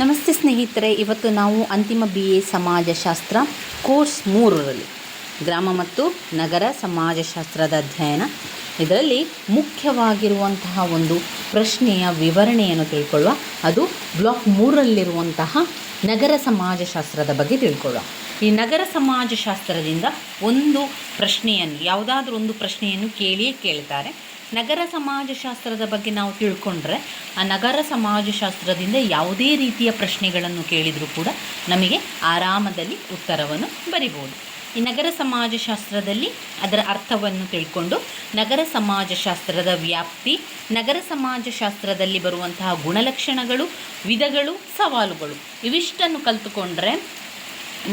ನಮಸ್ತೆ ಸ್ನೇಹಿತರೆ, ಇವತ್ತು ನಾವು ಅಂತಿಮ ಬಿ ಎ ಸಮಾಜಶಾಸ್ತ್ರ ಕೋರ್ಸ್ ಮೂರರಲ್ಲಿ, ಗ್ರಾಮ ಮತ್ತು ನಗರ ಸಮಾಜಶಾಸ್ತ್ರದ ಅಧ್ಯಯನ. ಇದರಲ್ಲಿ ಮುಖ್ಯವಾಗಿರುವಂತಹ ಒಂದು ಪ್ರಶ್ನೆಯ ವಿವರಣೆಯನ್ನು ತಿಳ್ಕೊಳ್ಳುವ, ಅದು ಬ್ಲಾಕ್ ಮೂರರಲ್ಲಿರುವಂತಹ ನಗರ ಸಮಾಜಶಾಸ್ತ್ರದ ಬಗ್ಗೆ ತಿಳ್ಕೊಳ್ಳುವ. ಈ ನಗರ ಸಮಾಜಶಾಸ್ತ್ರದಿಂದ ಒಂದು ಪ್ರಶ್ನೆಯನ್ನು, ಯಾವುದಾದ್ರೂ ಒಂದು ಪ್ರಶ್ನೆಯನ್ನು ಕೇಳಿಯೇ ಕೇಳ್ತಾರೆ. ನಗರ ಸಮಾಜಶಾಸ್ತ್ರದ ಬಗ್ಗೆ ನಾವು ತಿಳ್ಕೊಂಡ್ರೆ ಆ ನಗರ ಸಮಾಜಶಾಸ್ತ್ರದಿಂದ ಯಾವುದೇ ರೀತಿಯ ಪ್ರಶ್ನೆಗಳನ್ನು ಕೇಳಿದರೂ ಕೂಡ ನಮಗೆ ಆರಾಮದಲ್ಲಿ ಉತ್ತರವನ್ನು ಬರಿಬೋದು. ಈ ನಗರ ಸಮಾಜಶಾಸ್ತ್ರದಲ್ಲಿ ಅದರ ಅರ್ಥವನ್ನು ತಿಳ್ಕೊಂಡು ನಗರ ಸಮಾಜಶಾಸ್ತ್ರದ ವ್ಯಾಪ್ತಿ, ನಗರ ಸಮಾಜಶಾಸ್ತ್ರದಲ್ಲಿ ಬರುವಂತಹ ಗುಣಲಕ್ಷಣಗಳು, ವಿಧಗಳು, ಸವಾಲುಗಳು ಇವಿಷ್ಟನ್ನು ಕಲಿತುಕೊಂಡ್ರೆ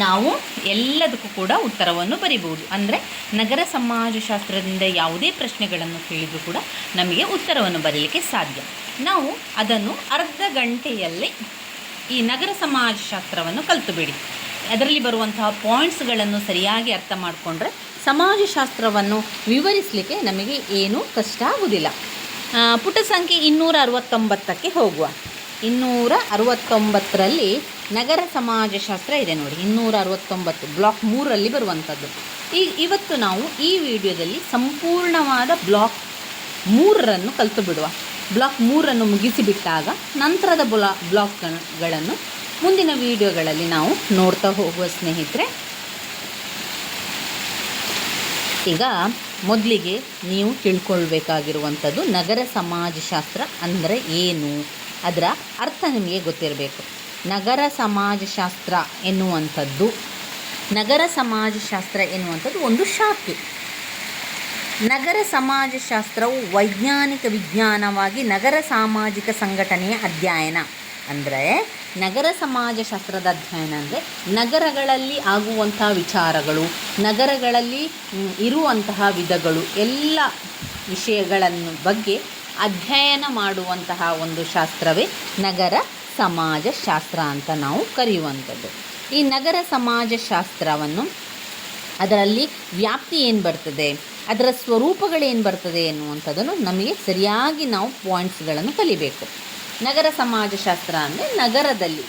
ನಾವು ಎಲ್ಲದಕ್ಕೂ ಕೂಡ ಉತ್ತರವನ್ನು ಬರಿಬೋದು ಅಂದರೆ ನಗರ ಸಮಾಜಶಾಸ್ತ್ರದಿಂದ ಯಾವುದೇ ಪ್ರಶ್ನೆಗಳನ್ನು ಕೇಳಿದರೂ ಕೂಡ ನಮಗೆ ಉತ್ತರವನ್ನು ಬರೀಲಿಕ್ಕೆ ಸಾಧ್ಯ. ನಾವು ಅದನ್ನು ಅರ್ಧ ಗಂಟೆಯಲ್ಲಿ ಈ ನಗರ ಸಮಾಜಶಾಸ್ತ್ರವನ್ನು ಕಲಿತುಬಿಡಿ. ಅದರಲ್ಲಿ ಬರುವಂತಹ ಪಾಯಿಂಟ್ಸ್ಗಳನ್ನು ಸರಿಯಾಗಿ ಅರ್ಥ ಮಾಡಿಕೊಂಡ್ರೆ ಸಮಾಜಶಾಸ್ತ್ರವನ್ನು ವಿವರಿಸಲಿಕ್ಕೆ ನಮಗೆ ಏನೂ ಕಷ್ಟ ಆಗುವುದಿಲ್ಲ ಪುಟ ಸಂಖ್ಯೆ ಇನ್ನೂರ ಅರವತ್ತೊಂಬತ್ತಕ್ಕೆ ಹೋಗುವ. ಇನ್ನೂರ ಅರವತ್ತೊಂಬತ್ತರಲ್ಲಿ ನಗರ ಸಮಾಜಶಾಸ್ತ್ರ ಇದೆ ನೋಡಿ ಇನ್ನೂರ ಅರವತ್ತೊಂಬತ್ತು ಬ್ಲಾಕ್ ಮೂರರಲ್ಲಿ ಬರುವಂಥದ್ದು. ಈ, ಇವತ್ತು ನಾವು ಈ ವಿಡಿಯೋದಲ್ಲಿ ಸಂಪೂರ್ಣವಾದ ಬ್ಲಾಕ್ ಮೂರರನ್ನು ಕಲಿತು ಬಿಡುವ. ಬ್ಲಾಕ್ ಮೂರನ್ನು ಮುಗಿಸಿಬಿಟ್ಟಾಗ ನಂತರದ ಬ್ಲಾ, ಬ್ಲಾಕ್ಗಳನ್ನು ಮುಂದಿನ ವಿಡಿಯೋಗಳಲ್ಲಿ ನಾವು ನೋಡ್ತಾ ಹೋಗುವ ಸ್ನೇಹಿತರೆ, ಈಗ ಮೊದಲಿಗೆ ನೀವು ತಿಳ್ಕೊಳ್ಬೇಕಾಗಿರುವಂಥದ್ದು ನಗರ ಸಮಾಜಶಾಸ್ತ್ರ ಅಂದರೆ ಏನು? ಅದರ ಅರ್ಥ ನಿಮಗೆ ಗೊತ್ತಿರಬೇಕು. ನಗರ ಸಮಾಜಶಾಸ್ತ್ರ ಎನ್ನುವಂಥದ್ದು. ನಗರ ಸಮಾಜಶಾಸ್ತ್ರ ಎನ್ನುವಂಥದ್ದು ಒಂದು ಶಾಖೆ. ನಗರ ಸಮಾಜಶಾಸ್ತ್ರವು ವೈಜ್ಞಾನಿಕ ವಿಜ್ಞಾನವಾಗಿ ನಗರ ಸಾಮಾಜಿಕ ಸಂಘಟನೆಯ ಅಧ್ಯಯನ. ಅಂದರೆ ನಗರ ಸಮಾಜಶಾಸ್ತ್ರದ ಅಧ್ಯಯನ ಅಂದರೆ ನಗರಗಳಲ್ಲಿ ಆಗುವಂತಹ ವಿಚಾರಗಳು, ನಗರಗಳಲ್ಲಿ ಇರುವಂತಹ ವಿಧಗಳು, ಎಲ್ಲ ವಿಷಯಗಳನ್ನು ಬಗ್ಗೆ ಅಧ್ಯಯನ ಮಾಡುವಂತಹ ಒಂದು ಶಾಸ್ತ್ರವೇ ನಗರ ಸಮಾಜಶಾಸ್ತ್ರ ಅಂತ ನಾವು ಕರೆಯುವಂಥದ್ದು. ಈ ನಗರ ಸಮಾಜಶಾಸ್ತ್ರವನ್ನು ಅದರಲ್ಲಿ ವ್ಯಾಪ್ತಿ ಏನು ಬರ್ತದೆ, ಅದರ ಸ್ವರೂಪಗಳೇನು ಬರ್ತದೆ ಎನ್ನುವಂಥದ್ದನ್ನು ನಮಗೆ ಸರಿಯಾಗಿ ನಾವು ಪಾಯಿಂಟ್ಸ್ಗಳನ್ನು ಕಲಿಬೇಕು. ನಗರ ಸಮಾಜಶಾಸ್ತ್ರ ಅಂದರೆ ನಗರದಲ್ಲಿ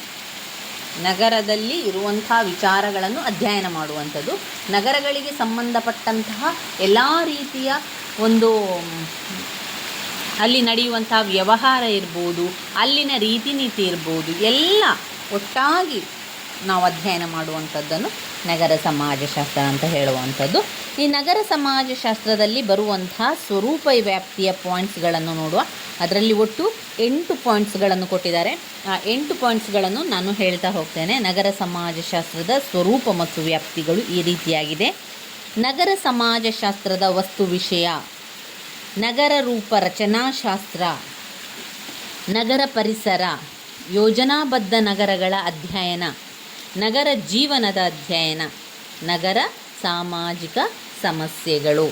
ನಗರದಲ್ಲಿ ಇರುವಂತಹ ವಿಚಾರಗಳನ್ನು ಅಧ್ಯಯನ ಮಾಡುವಂಥದ್ದು. ನಗರಗಳಿಗೆ ಸಂಬಂಧಪಟ್ಟಂತಹ ಎಲ್ಲ ರೀತಿಯ ಒಂದು ಅಲ್ಲಿ ನಡೆಯುವಂಥ ವ್ಯವಹಾರ ಇರ್ಬೋದು, ಅಲ್ಲಿನ ರೀತಿ ನೀತಿ ಇರ್ಬೋದು, ಎಲ್ಲ ಒಟ್ಟಾಗಿ ನಾವು ಅಧ್ಯಯನ ಮಾಡುವಂಥದ್ದನ್ನು ನಗರ ಸಮಾಜಶಾಸ್ತ್ರ ಅಂತ ಹೇಳುವಂಥದ್ದು. ಈ ನಗರ ಸಮಾಜಶಾಸ್ತ್ರದಲ್ಲಿ ಬರುವಂತಹ ಸ್ವರೂಪ ವ್ಯಾಪ್ತಿಯ ಪಾಯಿಂಟ್ಸ್ಗಳನ್ನು ನೋಡುವ, ಅದರಲ್ಲಿ ಒಟ್ಟು ಎಂಟು ಪಾಯಿಂಟ್ಸ್ಗಳನ್ನು ಕೊಟ್ಟಿದ್ದಾರೆ. ಆ ಎಂಟು ಪಾಯಿಂಟ್ಸ್ಗಳನ್ನು ನಾನು ಹೇಳ್ತಾ ಹೋಗ್ತೇನೆ. ನಗರ ಸಮಾಜಶಾಸ್ತ್ರದ ಸ್ವರೂಪ ಮತ್ತು ವ್ಯಾಪ್ತಿಗಳು ಈ ರೀತಿಯಾಗಿದೆ. ನಗರ ಸಮಾಜಶಾಸ್ತ್ರದ ವಸ್ತು ವಿಷಯ ನಗರ ರೂಪ ರಚನಾಶಾಸ್ತ್ರ ನಗರ ಪರಿಸರ, ಯೋಜನಾಬದ್ಧ ನಗರಗಳ ಅಧ್ಯಯನ, ನಗರ ಜೀವನದ ಅಧ್ಯಯನ, ನಗರ ಸಾಮಾಜಿಕ ಸಮಸ್ಯೆಗಳು,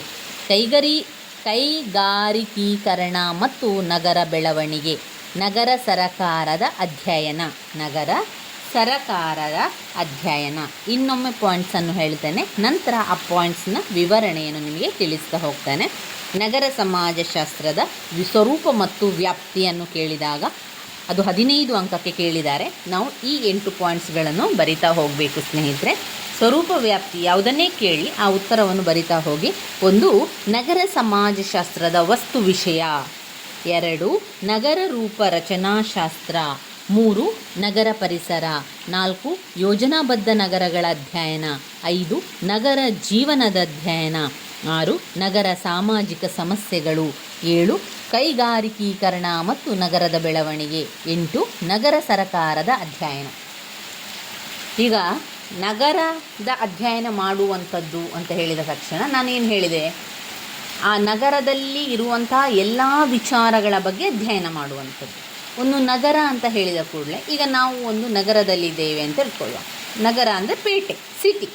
ಕೈಗರಿ, ಕೈಗಾರಿಕೀಕರಣ ಮತ್ತು ನಗರ ಬೆಳವಣಿಗೆ, ನಗರ ಸರಕಾರದ ಅಧ್ಯಯನ, ನಗರ ಸರಕಾರದ ಅಧ್ಯಯನ. ಇನ್ನೊಮ್ಮೆ ಪಾಯಿಂಟ್ಸನ್ನು ಹೇಳ್ತೇನೆ. ನಂತರ ಆ ಪಾಯಿಂಟ್ಸ್ನ ವಿವರಣೆಯನ್ನು ನಿಮಗೆ ತಿಳಿಸ್ತಾ ಹೋಗ್ತೇನೆ. ನಗರ ಸಮಾಜಶಾಸ್ತ್ರದ ಸ್ವರೂಪ ಮತ್ತು ವ್ಯಾಪ್ತಿಯನ್ನು ಕೇಳಿದಾಗ ಅದು ಹದಿನೈದು ಅಂಕಕ್ಕೆ ಕೇಳಿದ್ದಾರೆ. ನಾವು ಈ ಎಂಟು ಪಾಯಿಂಟ್ಸ್ಗಳನ್ನು ಬರಿತಾ ಹೋಗಬೇಕು ಸ್ನೇಹಿತರೆ. ಸ್ವರೂಪ ವ್ಯಾಪ್ತಿ ಯಾವುದನ್ನೇ ಕೇಳಿ ಆ ಉತ್ತರವನ್ನು ಬರಿತಾ ಹೋಗಿ. ಒಂದು, ನಗರ ಸಮಾಜಶಾಸ್ತ್ರದ ವಸ್ತು ವಿಷಯ. ಎರಡು, ನಗರ ರೂಪ ರಚನಾಶಾಸ್ತ್ರ. ಮೂರು, ನಗರ ಪರಿಸರ. ನಾಲ್ಕು, ಯೋಜನಾಬದ್ಧ ನಗರಗಳ ಅಧ್ಯಯನ. ಐದು, ನಗರ ಜೀವನದ ಅಧ್ಯಯನ. ಆರು, ನಗರ ಸಾಮಾಜಿಕ ಸಮಸ್ಯೆಗಳು. ಏಳು, ಕೈಗಾರಿಕೀಕರಣ ಮತ್ತು ನಗರದ ಬೆಳವಣಿಗೆ. ಎಂಟು, ನಗರ ಸರಕಾರದ ಅಧ್ಯಯನ. ಈಗ ನಗರದ ಅಧ್ಯಯನ ಮಾಡುವಂಥದ್ದು ಅಂತ ಹೇಳಿದ ತಕ್ಷಣ ನಾನೇನು ಹೇಳಿದೆ? ಆ ನಗರದಲ್ಲಿ ಇರುವಂತಹ ಎಲ್ಲ ವಿಚಾರಗಳ ಬಗ್ಗೆ ಅಧ್ಯಯನ ಮಾಡುವಂಥದ್ದು. ಒಂದು ನಗರ ಅಂತ ಹೇಳಿದ ಕೂಡಲೇ ಈಗ ನಾವು ಒಂದು ನಗರದಲ್ಲಿದ್ದೇವೆ ಅಂತ ಹೇಳ್ಕೊಳ್ಳುವ ನಗರ ಅಂದರೆ ಪೇಟೆ, ಸಿಟಿ.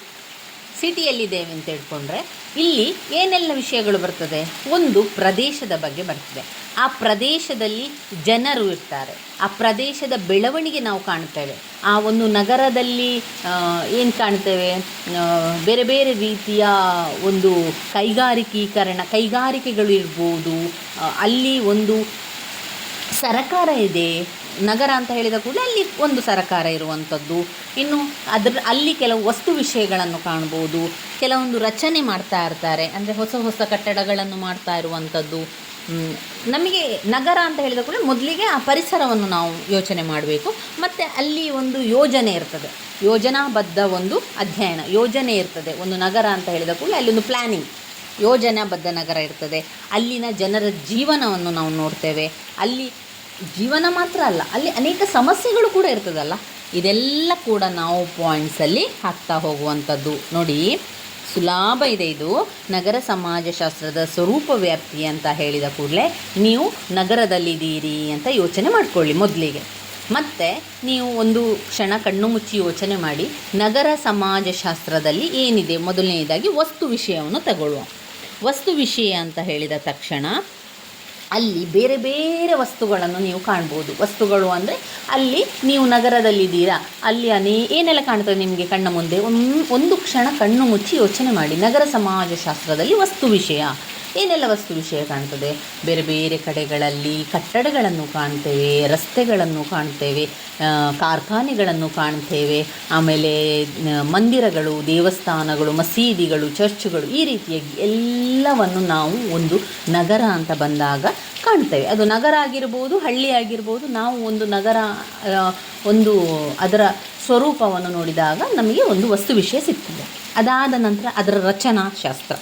ಸಿಟಿಯಲ್ಲಿದ್ದೇವೆ ಅಂತ ಹೇಳ್ಕೊಂಡ್ರೆ ಇಲ್ಲಿ ಏನೆಲ್ಲ ವಿಷಯಗಳು ಬರ್ತದೆ? ಒಂದು ಪ್ರದೇಶದ ಬಗ್ಗೆ ಬರ್ತದೆ. ಆ ಪ್ರದೇಶದಲ್ಲಿ ಜನರು ಇರ್ತಾರೆ. ಆ ಪ್ರದೇಶದ ಬೆಳವಣಿಗೆ ನಾವು ಕಾಣ್ತೇವೆ. ಆ ಒಂದು ನಗರದಲ್ಲಿ ಏನು ಕಾಣ್ತೇವೆ? ಬೇರೆ ಬೇರೆ ರೀತಿಯ ಒಂದು ಕೈಗಾರಿಕೀಕರಣ, ಕೈಗಾರಿಕೆಗಳು ಇರ್ಬೋದು. ಅಲ್ಲಿ ಒಂದು ಸರಕಾರ ಇದೆ. ನಗರ ಅಂತ ಹೇಳಿದ ಕೂಡಲೇ ಅಲ್ಲಿ ಒಂದು ಸರಕಾರ ಇರುವಂಥದ್ದು. ಇನ್ನು ಅದರ ಅಲ್ಲಿ ಕೆಲವು ವಸ್ತು ವಿಷಯಗಳನ್ನು ಕಾಣ್ಬೋದು, ಕೆಲವೊಂದು ರಚನೆ ಮಾಡ್ತಾ ಇರ್ತಾರೆ. ಅಂದರೆ ಹೊಸ ಹೊಸ ಕಟ್ಟಡಗಳನ್ನು ಮಾಡ್ತಾ ಇರುವಂಥದ್ದು. ನಮಗೆ ನಗರ ಅಂತ ಹೇಳಿದ ಕೂಡ ಮೊದಲಿಗೆ ಆ ಪರಿಸರವನ್ನು ನಾವು ಯೋಚನೆ ಮಾಡಬೇಕು. ಮತ್ತು ಅಲ್ಲಿ ಒಂದು ಯೋಜನೆ ಇರ್ತದೆ. ಯೋಜನಾಬದ್ಧ ಒಂದು ಅಧ್ಯಯನ, ಯೋಜನೆ ಇರ್ತದೆ. ಒಂದು ನಗರ ಅಂತ ಹೇಳಿದ ಕೂಡಲೇ ಅಲ್ಲಿ ಒಂದು ಪ್ಲ್ಯಾನಿಂಗ್ ಯೋಜನಾಬದ್ಧ ನಗರ ಇರ್ತದೆ. ಅಲ್ಲಿನ ಜನರ ಜೀವನವನ್ನು ನಾವು ನೋಡ್ತೇವೆ. ಅಲ್ಲಿ ಜೀವನ ಮಾತ್ರ ಅಲ್ಲ, ಅಲ್ಲಿ ಅನೇಕ ಸಮಸ್ಯೆಗಳು ಕೂಡ ಇರ್ತದಲ್ಲ. ಇದೆಲ್ಲ ಕೂಡ ನಾವು ಪಾಯಿಂಟ್ಸಲ್ಲಿ ಹಾಕ್ತಾ ಹೋಗುವಂಥದ್ದು. ನೋಡಿ, ಸುಲಭ ಇದೆ ಇದು. ನಗರ ಸಮಾಜಶಾಸ್ತ್ರದ ಸ್ವರೂಪ ವ್ಯಾಪ್ತಿ ಅಂತ ಹೇಳಿದ ಕೂಡಲೇ ನೀವು ನಗರದಲ್ಲಿದ್ದೀರಿ ಅಂತ ಯೋಚನೆ ಮಾಡಿಕೊಳ್ಳಿ ಮೊದಲಿಗೆ. ಮತ್ತು ನೀವು ಒಂದು ಕ್ಷಣ ಕಣ್ಣು ಮುಚ್ಚಿ ಯೋಚನೆ ಮಾಡಿ, ನಗರ ಸಮಾಜಶಾಸ್ತ್ರದಲ್ಲಿ ಏನಿದೆ? ಮೊದಲನೇದಾಗಿ ವಸ್ತು ವಿಷಯವನ್ನು ತಗೊಳ್ಳುವ. ವಸ್ತು ವಿಷಯ ಅಂತ ಹೇಳಿದ ತಕ್ಷಣ ಅಲ್ಲಿ ಬೇರೆ ಬೇರೆ ವಸ್ತುಗಳನ್ನು ನೀವು ಕಾಣ್ಬೋದು. ವಸ್ತುಗಳು ಅಂದರೆ ಅಲ್ಲಿ ನೀವು ನಗರದಲ್ಲಿದ್ದೀರಾ, ಅಲ್ಲಿ ಅನೇ, ಏನೆಲ್ಲ ಕಾಣ್ತದೆ ನಿಮಗೆ ಕಣ್ಣ ಮುಂದೆ? ಒಂದು ಕ್ಷಣ ಕಣ್ಣು ಮುಚ್ಚಿ ಯೋಚನೆ ಮಾಡಿ. ನಗರ ಸಮಾಜಶಾಸ್ತ್ರದಲ್ಲಿ ವಸ್ತು ವಿಷಯ. ಏನೆಲ್ಲ ವಸ್ತು ವಿಷಯ ಕಾಣ್ತದೆ? ಬೇರೆ ಬೇರೆ ಕಡೆಗಳಲ್ಲಿ ಕಟ್ಟಡಗಳನ್ನು ಕಾಣ್ತೇವೆ, ರಸ್ತೆಗಳನ್ನು ಕಾಣ್ತೇವೆ ಕಾರ್ಖಾನೆಗಳನ್ನು ಕಾಣ್ತೇವೆ, ಆಮೇಲೆ ಮಂದಿರಗಳು, ದೇವಸ್ಥಾನಗಳು, ಮಸೀದಿಗಳು, ಚರ್ಚ್ಗಳು ಈ ರೀತಿಯಾಗಿ ಎಲ್ಲವನ್ನು ನಾವು ಒಂದು ನಗರ ಅಂತ ಬಂದಾಗ ಕಾಣ್ತೇವೆ. ಅದು ನಗರ ಆಗಿರ್ಬೋದು, ಹಳ್ಳಿ ಆಗಿರ್ಬೋದು, ನಾವು ಒಂದು ನಗರ ಒಂದು ಅದರ ಸ್ವರೂಪವನ್ನು ನೋಡಿದಾಗ ನಮಗೆ ಒಂದು ವಸ್ತು ವಿಷಯ ಸಿಗ್ತದೆ. ಅದಾದ ನಂತರ ಅದರ ರಚನಾ ಶಾಸ್ತ್ರ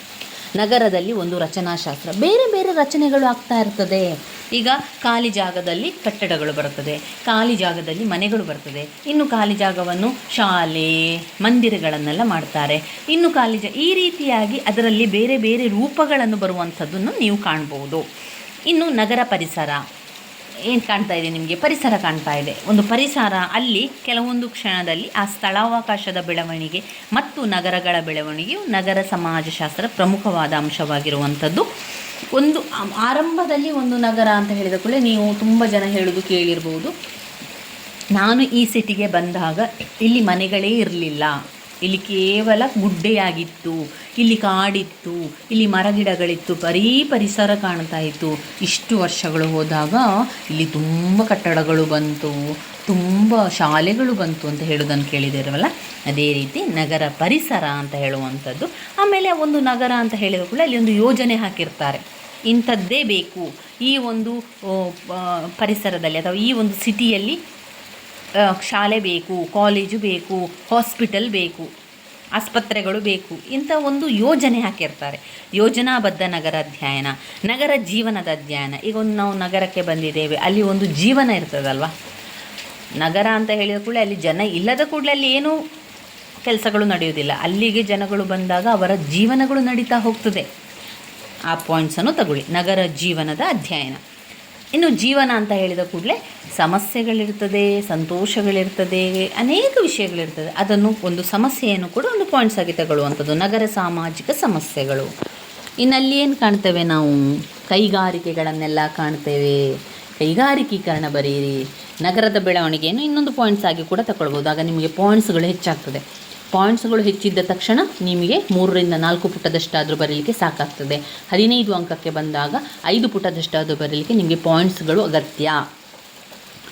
ನಗರದಲ್ಲಿ ಒಂದು ರಚನಾಶಾಸ್ತ್ರ. ಬೇರೆ ಬೇರೆ ರಚನೆಗಳು ಆಗ್ತಾ ಇರ್ತದೆ. ಈಗ ಖಾಲಿ ಜಾಗದಲ್ಲಿ ಕಟ್ಟಡಗಳು ಬರುತ್ತದೆ. ಖಾಲಿ ಜಾಗದಲ್ಲಿ ಮನೆಗಳು ಬರ್ತದೆ ಇನ್ನು ಖಾಲಿ ಜಾಗವನ್ನು ಶಾಲೆ, ಮಂದಿರಗಳನ್ನೆಲ್ಲ ಮಾಡ್ತಾರೆ. ಇನ್ನು ಖಾಲಿ ಜಾ, ಈ ರೀತಿಯಾಗಿ ಅದರಲ್ಲಿ ಬೇರೆ ಬೇರೆ ರೂಪಗಳನ್ನು ಬರುವಂಥದ್ದನ್ನು ನೀವು ಕಾಣ್ಬೋದು. ಇನ್ನು ನಗರ ಪರಿಸರ. ಏನು ಕಾಣ್ತಾ ಇದೆ ನಿಮಗೆ? ಪರಿಸರ ಕಾಣ್ತಾ ಇದೆ. ಒಂದು ಪರಿಸರ ಅಲ್ಲಿ ಕೆಲವೊಂದು ಕ್ಷಣದಲ್ಲಿ ಆ ಸ್ಥಳಾವಕಾಶದ ಬೆಳವಣಿಗೆ ಮತ್ತು ನಗರಗಳ ಬೆಳವಣಿಗೆಯು ನಗರ ಸಮಾಜಶಾಸ್ತ್ರ ಪ್ರಮುಖವಾದ ಅಂಶವಾಗಿರುವಂಥದ್ದು. ಒಂದು ಆರಂಭದಲ್ಲಿ ಒಂದು ನಗರ ಅಂತ ಹೇಳಿದ ಕೂಡಲೇ ನೀವು ತುಂಬ ಜನ ಹೇಳೋದು ಕೇಳಿರ್ಬೋದು. ನಾನು ಈ ಸಿಟಿಗೆ ಬಂದಾಗ ಇಲ್ಲಿ ಮನೆಗಳೇ ಇರಲಿಲ್ಲ. ಇಲ್ಲಿ ಕೇವಲ ಗುಡ್ಡೆಯಾಗಿತ್ತು, ಇಲ್ಲಿ ಕಾಡಿತ್ತು, ಇಲ್ಲಿ ಮರಗಿಡಗಳಿತ್ತು, ಬರೀ ಪರಿಸರ ಕಾಣ್ತಾ ಇತ್ತು. ಇಷ್ಟು ವರ್ಷಗಳು ಹೋದಾಗ ಇಲ್ಲಿ ತುಂಬ ಕಟ್ಟಡಗಳು ಬಂತು, ತುಂಬ ಶಾಲೆಗಳು ಬಂತು ಅಂತ ಹೇಳೋದನ್ನು ಕೇಳಿದಿರವಲ್ಲ? ಅದೇ ರೀತಿ ನಗರ ಪರಿಸರ ಅಂತ ಹೇಳುವಂಥದ್ದು. ಆಮೇಲೆ ಒಂದು ನಗರ ಅಂತ ಹೇಳಿದ ಕೂಡ ಅಲ್ಲಿ ಒಂದು ಯೋಜನೆ ಹಾಕಿರ್ತಾರೆ. ಇಂಥದ್ದೇ ಬೇಕು. ಈ ಒಂದು ಪರಿಸರದಲ್ಲಿ ಅಥವಾ ಈ ಒಂದು ಸಿಟಿಯಲ್ಲಿ ಶಾಲೆ ಬೇಕು ಕಾಲೇಜು ಬೇಕು ಹಾಸ್ಪಿಟಲ್ ಬೇಕು, ಆಸ್ಪತ್ರೆಗಳು ಬೇಕು, ಇಂಥ ಒಂದು ಯೋಜನೆ ಹಾಕಿರ್ತಾರೆ. ಯೋಜನಾಬದ್ಧ ನಗರ ಅಧ್ಯಯನ, ನಗರ ಜೀವನದ ಅಧ್ಯಯನ. ಈಗ ಒಂದು ನಾವು ನಗರಕ್ಕೆ ಬಂದಿದ್ದೇವೆ, ಅಲ್ಲಿ ಒಂದು ಜೀವನ ಇರ್ತದಲ್ವ? ನಗರ ಅಂತ ಹೇಳಿದ ಕೂಡಲೇ ಅಲ್ಲಿ ಜನ ಇಲ್ಲದ ಕೂಡಲೇ ಅಲ್ಲಿ ಏನೂ ಕೆಲಸಗಳು ನಡೆಯೋದಿಲ್ಲ ಅಲ್ಲಿಗೆ ಜನಗಳು ಬಂದಾಗ ಅವರ ಜೀವನಗಳು ನಡೀತಾ ಹೋಗ್ತದೆ. ಆ ಪಾಯಿಂಟ್ಸನ್ನು ತಗೊಳ್ಳಿ. ನಗರ ಜೀವನದ ಅಧ್ಯಯನ. ಇನ್ನು ಜೀವನ ಅಂತ ಹೇಳಿದ ಕೂಡಲೇ ಸಮಸ್ಯೆಗಳಿರ್ತದೆ, ಸಂತೋಷಗಳಿರ್ತದೆ, ಅನೇಕ ವಿಷಯಗಳಿರ್ತದೆ. ಅದನ್ನು ಒಂದು ಸಮಸ್ಯೆಯನ್ನು ಕೂಡ ಒಂದು ಪಾಯಿಂಟ್ಸ್ ಆಗಿ ತಗೊಳ್ಳುವಂಥದ್ದು. ನಗರ ಸಾಮಾಜಿಕ ಸಮಸ್ಯೆಗಳು. ಇನ್ನಲ್ಲಿ ಏನು ಕಾಣ್ತೇವೆ ನಾವು? ಕೈಗಾರಿಕೆಗಳನ್ನೆಲ್ಲ ಕಾಣ್ತೇವೆ. ಕೈಗಾರಿಕೀಕರಣ ಬರೀರಿ. ನಗರದ ಬೆಳವಣಿಗೆಯನ್ನು ಇನ್ನೊಂದು ಪಾಯಿಂಟ್ಸ್ ಆಗಿ ಕೂಡ ತಗೊಳ್ಬೋದು. ಆಗ ನಿಮಗೆ ಪಾಯಿಂಟ್ಸ್ಗಳು ಹೆಚ್ಚಾಗ್ತದೆ. ಪಾಯಿಂಟ್ಸ್ಗಳು ಹೆಚ್ಚಿದ್ದ ತಕ್ಷಣ ನಿಮಗೆ ಮೂರರಿಂದ ನಾಲ್ಕು ಪುಟದಷ್ಟಾದರೂ ಬರೀಲಿಕ್ಕೆ ಸಾಕಾಗ್ತದೆ. ಹದಿನೈದು ಅಂಕಕ್ಕೆ ಬಂದಾಗ ಐದು ಪುಟದಷ್ಟಾದರೂ ಬರೀಲಿಕ್ಕೆ ನಿಮಗೆ ಪಾಯಿಂಟ್ಸ್ಗಳು ಅಗತ್ಯ.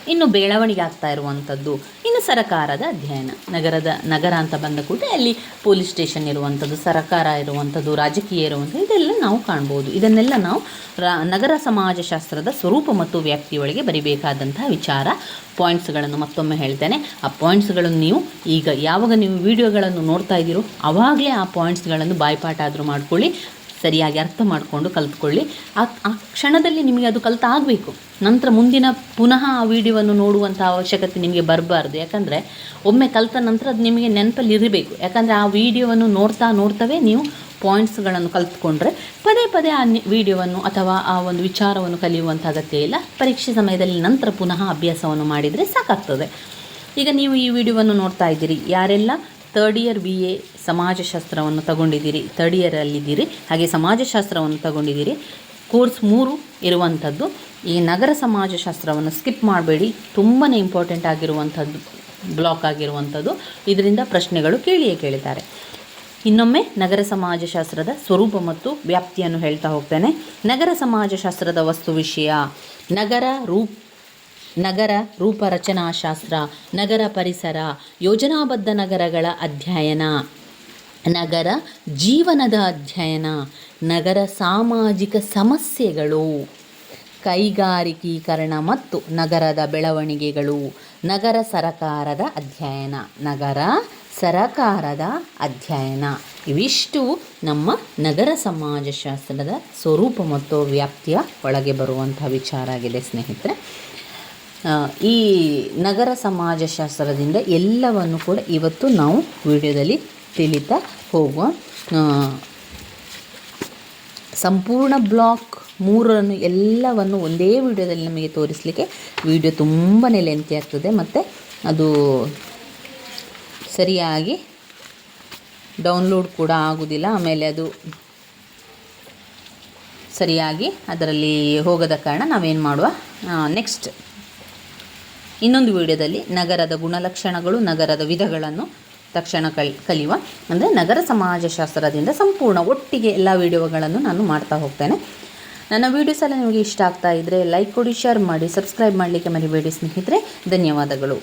ಇನ್ನು ಬೆಳವಣಿಗೆ ಆಗ್ತಾ ಇರುವಂಥದ್ದು. ಇನ್ನು ಸರಕಾರದ ಅಧ್ಯಯನ. ನಗರದ ನಗರ ಅಂತ ಬಂದ ಕೂಡ ಅಲ್ಲಿ ಪೊಲೀಸ್ ಸ್ಟೇಷನ್ ಇರುವಂಥದ್ದು, ಸರಕಾರ ಇರುವಂಥದ್ದು, ರಾಜಕೀಯ ಇರುವಂಥದ್ದು, ಇದೆಲ್ಲ ನಾವು ಕಾಣ್ಬೋದು. ಇದನ್ನೆಲ್ಲ ನಾವು ರಾ, ನಗರ ಸಮಾಜಶಾಸ್ತ್ರದ ಸ್ವರೂಪ ಮತ್ತು ವ್ಯಾಪ್ತಿಯೊಳಗೆ ಬರಿಬೇಕಾದಂತಹ ವಿಚಾರ. ಪಾಯಿಂಟ್ಸ್ಗಳನ್ನು ಮತ್ತೊಮ್ಮೆ ಹೇಳ್ತೇನೆ. ಆ ಪಾಯಿಂಟ್ಸ್ಗಳನ್ನು ನೀವು ಈಗ ಯಾವಾಗ ನೀವು ವಿಡಿಯೋಗಳನ್ನು ನೋಡ್ತಾ ಇದ್ದೀರೋ ಆವಾಗಲೇ ಆ ಪಾಯಿಂಟ್ಸ್ಗಳನ್ನು ಬಾಯ್ಪಾಠ ಆದರೂ ಮಾಡ್ಕೊಳ್ಳಿ. ಸರಿಯಾಗಿ ಅರ್ಥ ಮಾಡಿಕೊಂಡು ಕಲ್ತ್ಕೊಳ್ಳಿ. ಆ ಆ ಕ್ಷಣದಲ್ಲಿ ನಿಮಗೆ ಅದು ಕಲ್ತಾಗಬೇಕು. ನಂತರ ಮುಂದಿನ ಪುನಃ ಆ ವಿಡಿಯೋವನ್ನು ನೋಡುವಂಥ ಅವಶ್ಯಕತೆ ನಿಮಗೆ ಬರಬಾರ್ದು. ಯಾಕಂದರೆ ಒಮ್ಮೆ ಕಲ್ತ ನಂತರ ಅದು ನಿಮಗೆ ನೆನಪಲ್ಲಿ ಇರಬೇಕು. ಯಾಕಂದರೆ ಆ ವಿಡಿಯೋವನ್ನು ನೋಡ್ತಾ ನೋಡ್ತವೇ ನೀವು ಪಾಯಿಂಟ್ಸ್ಗಳನ್ನು ಕಲ್ತ್ಕೊಂಡ್ರೆ ಪದೇ ಪದೇ ಆ ವಿಡಿಯೋವನ್ನು ಅಥವಾ ಆ ಒಂದು ವಿಚಾರವನ್ನು ಕಲಿಯುವಂಥ ಅಗತ್ಯ ಇಲ್ಲ. ಪರೀಕ್ಷೆ ಸಮಯದಲ್ಲಿ ನಂತರ ಪುನಃ ಅಭ್ಯಾಸವನ್ನು ಮಾಡಿದರೆ ಸಾಕಾಗ್ತದೆ. ಈಗ ನೀವು ಈ ವಿಡಿಯೋವನ್ನು ನೋಡ್ತಾ ಇದ್ದೀರಿ. ಯಾರೆಲ್ಲ ತರ್ಡ್ ಇಯರ್ ಬಿ ಎ ಸಮಾಜಶಾಸ್ತ್ರವನ್ನು ತಗೊಂಡಿದ್ದೀರಿ. ತರ್ಡ್ ಇಯರಲ್ಲಿದ್ದೀರಿ ಹಾಗೆ ಸಮಾಜಶಾಸ್ತ್ರವನ್ನು ತಗೊಂಡಿದ್ದೀರಿ. ಕೋರ್ಸ್ ಮೂರು ಇರುವಂಥದ್ದು. ಈ ನಗರ ಸಮಾಜಶಾಸ್ತ್ರವನ್ನು ಸ್ಕಿಪ್ ಮಾಡಬೇಡಿ. ತುಂಬಾ ಇಂಪಾರ್ಟೆಂಟ್ ಆಗಿರುವಂಥದ್ದು ಬ್ಲಾಕ್ ಆಗಿರುವಂಥದ್ದು. ಇದರಿಂದ ಪ್ರಶ್ನೆಗಳು ಕೇಳಿಯೇ ಕೇಳಿದ್ದಾರೆ. ಇನ್ನೊಮ್ಮೆ ನಗರ ಸಮಾಜಶಾಸ್ತ್ರದ ಸ್ವರೂಪ ಮತ್ತು ವ್ಯಾಪ್ತಿಯನ್ನು ಹೇಳ್ತಾ ಹೋಗ್ತೇನೆ. ನಗರ ಸಮಾಜಶಾಸ್ತ್ರದ ವಸ್ತು ವಿಷಯ. ನಗರ ರೂಪ್ ನಗರ ರೂಪರಚನಾಶಾಸ್ತ್ರ, ನಗರ ಪರಿಸರ, ಯೋಜನಾಬದ್ಧ ನಗರಗಳ ಅಧ್ಯಯನ. ನಗರ ಜೀವನದ ಅಧ್ಯಯನ, ನಗರ ಸಾಮಾಜಿಕ ಸಮಸ್ಯೆಗಳು. ಕೈಗಾರಿಕೀಕರಣ ಮತ್ತು ನಗರದ ಬೆಳವಣಿಗೆಗಳು. ನಗರ ಸರಕಾರದ ಅಧ್ಯಯನ, ನಗರ ಸರಕಾರದ ಅಧ್ಯಯನ. ಇವಿಷ್ಟು ನಮ್ಮ ನಗರ ಸಮಾಜಶಾಸ್ತ್ರದ ಸ್ವರೂಪ ಮತ್ತು ವ್ಯಾಪ್ತಿಯ ಒಳಗೆ ಬರುವಂಥ ವಿಚಾರ ಆಗಿದೆ ಸ್ನೇಹಿತರೆ. ಈ ನಗರ ಸಮಾಜಶಾಸ್ತ್ರದಿಂದ ಎಲ್ಲವನ್ನು ಕೂಡ ಇವತ್ತು ನಾವು ವಿಡಿಯೋದಲ್ಲಿ ತಿಳಿತಾ ಹೋಗುವ ಸಂಪೂರ್ಣ ಬ್ಲಾಕ್ ಮೂರನ್ನು ಎಲ್ಲವನ್ನು ಒಂದೇ ವಿಡಿಯೋದಲ್ಲಿ ನಮಗೆ ತೋರಿಸಲಿಕ್ಕೆ ವಿಡಿಯೋ ತುಂಬಾ ಲೆಂತಿ ಆಗ್ತದೆ. ಮತ್ತು ಅದು ಸರಿಯಾಗಿ ಡೌನ್ಲೋಡ್ ಕೂಡ ಆಗುವುದಿಲ್ಲ ಆಮೇಲೆ ಅದು ಸರಿಯಾಗಿ ಅದರಲ್ಲಿ ಹೋಗದ ಕಾರಣ ನಾವೇನು ಮಾಡುವ ನೆಕ್ಸ್ಟ್ ಇನ್ನೊಂದು ವಿಡಿಯೋದಲ್ಲಿ ನಗರದ ಗುಣಲಕ್ಷಣಗಳು, ನಗರದ ವಿಧಗಳನ್ನು ತಕ್ಷಣ ಕಲ್, ಕಲಿಯುವ, ಅಂದರೆ ನಗರ ಸಮಾಜಶಾಸ್ತ್ರದಿಂದ ಸಂಪೂರ್ಣ ಒಟ್ಟಿಗೆ ಎಲ್ಲ ವಿಡಿಯೋಗಳನ್ನು ನಾನು ಮಾಡ್ತಾ ಹೋಗ್ತೇನೆ. ನನ್ನ ವೀಡಿಯೋಸ್ ಎಲ್ಲ ನಿಮಗೆ ಇಷ್ಟ ಆಗ್ತಾ ಇದ್ದರೆ ಲೈಕ್ ಕೊಡಿ, ಶೇರ್ ಮಾಡಿ, ಸಬ್ಸ್ಕ್ರೈಬ್ ಮಾಡಲಿಕ್ಕೆ ಮರಿಬೇಡಿ ಸ್ನೇಹಿತರೆ. ಧನ್ಯವಾದಗಳು.